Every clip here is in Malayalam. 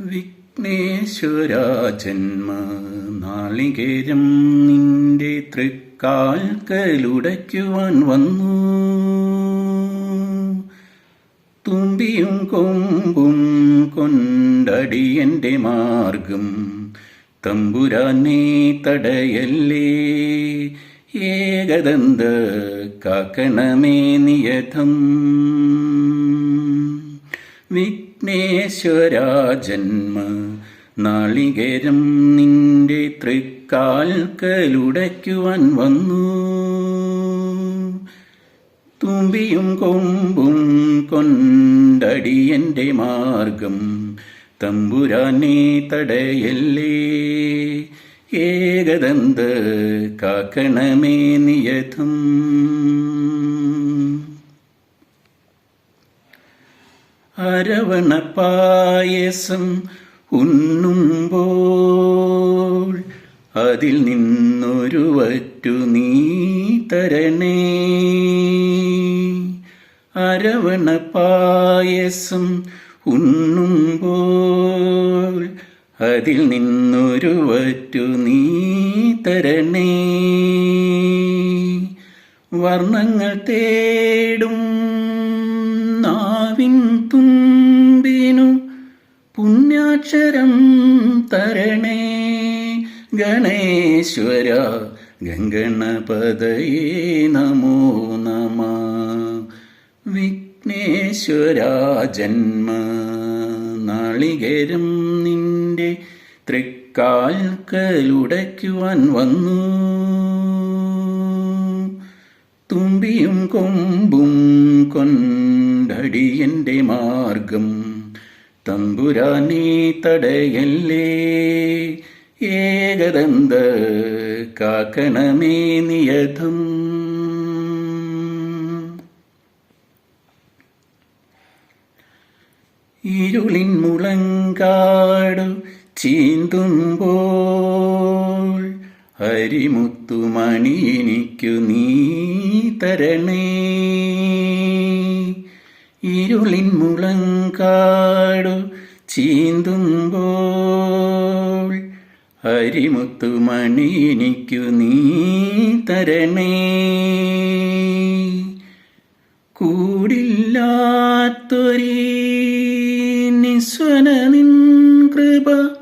വിഘ്നേശ്വര ജന്മ നാളികേരം നിന്റെ തൃക്കാൽക്കലുടയ്ക്കുവാൻ വന്നു. തുമ്പിയും കൊമ്പും കൊണ്ടടിയന്റെ മാർഗം തമ്പുരാനെ തടയല്ലേ. ഏകദന്ത കാക്കണമേ നിയതം. വിഘ്നേശ്വര ജന്മ നാളികേരം നിന്റെ തൃക്കാൽക്കലുടയ്ക്കുവാൻ വന്നു. തുമ്പിയും കൊമ്പും കൊണ്ടടിയന്റെ മാർഗം തമ്പുരാനെ തടയല്ലേ. ഏകദന്ത കാക്കണമേ നിയതം. അരവണ പായസം ഉണ്ണുമ്പോൾ അതിൽ നിന്നൊരു വറ്റു നീ തരണേ. അരവണ പായസം ഉണ്ണുമ്പോൾ അതിൽ നിന്നൊരു വറ്റു നീ തരണേ. വർണങ്ങൾ തേടും തുമ്പിനു പുണ്യാക്ഷരം തരണേ. ഗണേശ്വര ഗംഗണപതയേ നമോ നമ. വിഘ്നേശ്വര ജന്മ നാളികേരം നിന്റെ തൃക്കാൽക്കലുടയ്ക്കുവാൻ വന്നു. തുമ്പിയും കൊമ്പും കൊണ്ടടിയന്റെ മാർഗം. തമ്പുരാനെ തടയല്ലേ? ഏകദന്ത കാക്കണമേ നിയതം. ഇരുളിൻ മുളങ്കാടു ചീന്തുമ്പോൾ ഹരിമുത്തുമണി എനിക്കു നീ തരണേ. ഇരുളിൻ മുളങ്കാടു ചീന്തുമ്പോൾ ഹരിമുത്തുമണി എനിക്കു നീ തരണേ. കൂടില്ലാത്തൊരീ നിസ്വന നിൻ കൃപ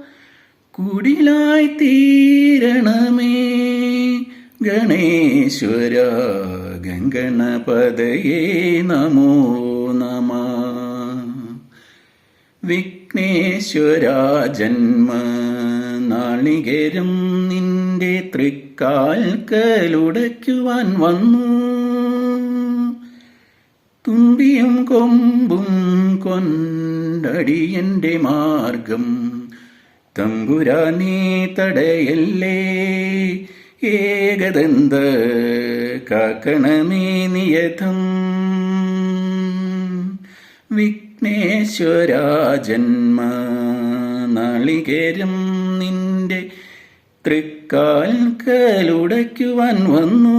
കുടിലായി തീരണമേ. ഗണേശ്വര ഗംഗണപതയേ നമോ നമ. വിഘ്നേശ്വര ജന്മ നാളികേരം നിന്റെ തൃക്കാൽക്കലുടയ്ക്കുവാൻ വന്നു. തുമ്പിയും കൊമ്പും കൊണ്ടടിയന്റെ മാർഗം തമ്പുരാനെ തടയല്ലേ ഏകദന്ത കാക്കണമേ നിയതം വിഘ്നേശ്വരാജന്മ നാളികേരം നിന്റെ തൃക്കാൽക്കലുടയ്ക്കുവാൻ വന്നു.